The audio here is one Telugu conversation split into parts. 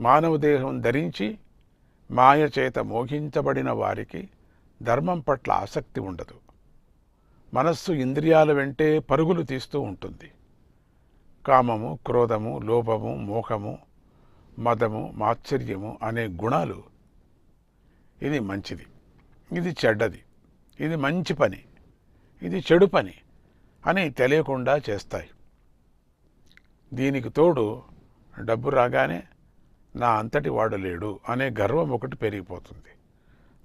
మానవ దేహం ధరించి మాయ చేత మోహించబడిన వారికి ధర్మం పట్ల ఆసక్తి ఉండదు. మనస్సు ఇంద్రియాల వెంటే పరుగులు తీస్తూ ఉంటుంది. కామము క్రోధము లోభము మోహము మదము మాత్సర్యము అనే గుణాలు ఇది మంచిది. ఇది చెడ్డది. ఇది మంచి పని. ఇది చెడు పని అని తెలియకుండా చేస్తాయి. దీనికి తోడు డబ్బు రాగానే నా అంతటి వాడు లేడు అనే గర్వం ఒకటి పెరిగిపోతుంది.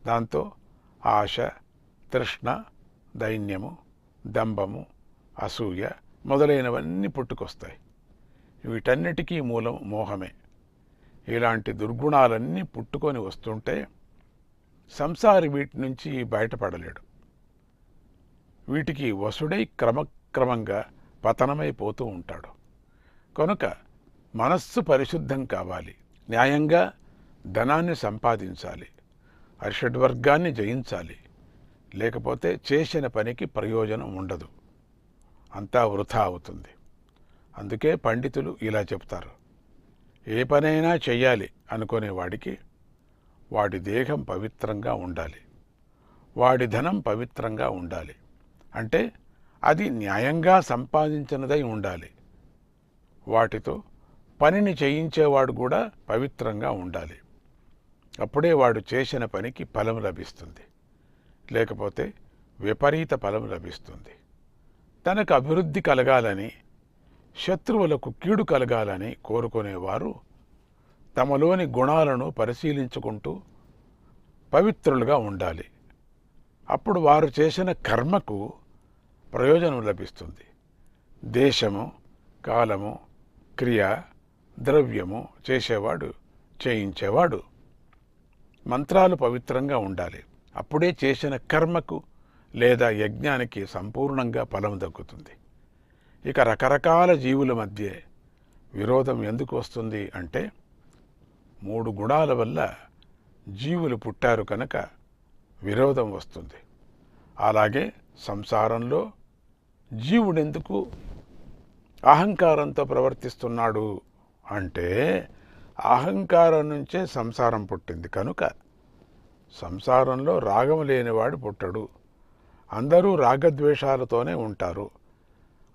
దాంతో ఆశ తృష్ణ దైన్యము దంభము అసూయ మొదలైనవన్నీ పుట్టుకొస్తాయి. వీటన్నిటికీ మూలం మోహమే. ఇలాంటి దుర్గుణాలన్నీ పుట్టుకొని వస్తుంటే సంసారి వీటి నుంచి బయటపడలేడు. వీటికి వసుడై క్రమక్రమంగా పతనమైపోతూ ఉంటాడు. కనుక మనస్సు పరిశుద్ధం కావాలి. న్యాయంగా ధనాన్ని సంపాదించాలి అర్షడ్వర్గాన్ని జయించాలి. లేకపోతే చేసిన పనికి ప్రయోజనం ఉండదు. అంతా వృధా అవుతుంది. అందుకే పండితులు ఇలా చెప్తారు. ఏ పనైనా చెయ్యాలి అనుకునే వాడికి వాడి దేహం పవిత్రంగా ఉండాలి. వాడి ధనం పవిత్రంగా ఉండాలి. అంటే అది న్యాయంగా సంపాదించినదై ఉండాలి. వాటితో పనిని చేయించేవాడు కూడా పవిత్రంగా ఉండాలి. అప్పుడే వాడు చేసిన పనికి ఫలం లభిస్తుంది. లేకపోతే విపరీత ఫలం లభిస్తుంది. తనకు అభివృద్ధి కలగాలని శత్రువులకు కీడు కలగాలని కోరుకునేవారు తమలోని గుణాలను పరిశీలించుకుంటూ పవిత్రులుగా ఉండాలి. అప్పుడు వారు చేసిన కర్మకు ప్రయోజనం లభిస్తుంది. దేశము కాలము క్రియ ద్రవ్యము చేసేవాడు చేయించేవాడు. మంత్రాలు పవిత్రంగా ఉండాలి. అప్పుడే చేసిన కర్మకు లేదా యజ్ఞానికి సంపూర్ణంగా ఫలం దక్కుతుంది. ఇక రకరకాల జీవుల మధ్య విరోధం ఎందుకు వస్తుంది అంటే మూడు గుణాల వల్ల జీవులు పుట్టారు కనుక విరోధం వస్తుంది. అలాగే సంసారంలో జీవుడెందుకు అహంకారంతో ప్రవర్తిస్తున్నాడు అంటే అహంకారం నుంచే సంసారం పుట్టింది కనుక సంసారంలో రాగం లేనివాడు పుట్టడు. అందరూ రాగద్వేషాలతోనే ఉంటారు.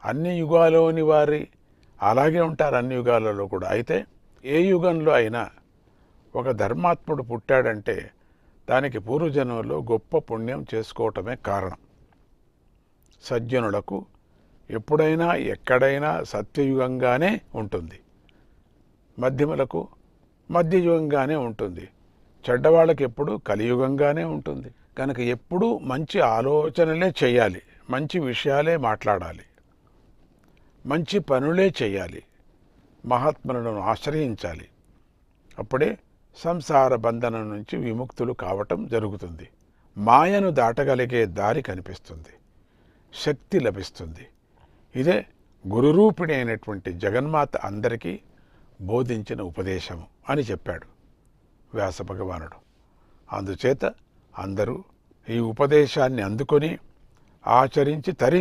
అన్ని యుగాలోని వారి అలాగే ఉంటారు అన్ని యుగాలలో కూడా. అయితే ఏ యుగంలో అయినా ఒక ధర్మాత్ముడు పుట్టాడంటే దానికి పూర్వజన్మలో గొప్ప పుణ్యం చేసుకోవటమే కారణం. సజ్జనులకు ఎప్పుడైనా ఎక్కడైనా సత్యయుగంగానే ఉంటుంది. మధ్యములకు మధ్యయుగంగానే ఉంటుంది. చెడ్డవాళ్ళకి ఎప్పుడు కలియుగంగానే ఉంటుంది. కనుక ఎప్పుడూ మంచి ఆలోచనలే చేయాలి. మంచి విషయాలే మాట్లాడాలి. మంచి పనులే చేయాలి. మహాత్ములను ఆశ్రయించాలి. అప్పుడే సంసార బంధనం నుంచి విముక్తులు కావటం జరుగుతుంది. మాయను దాటగలిగే దారి కనిపిస్తుంది. శక్తి లభిస్తుంది. ఇదే గురురూపిణి అయినటువంటి జగన్మాత అందరికీ బోధించిన ఉపదేశము అని చెప్పాడు వ్యాస భగవానుడు. అందుచేత అందరూ ఈ ఉపదేశాన్ని అందుకొని ఆచరించి తరి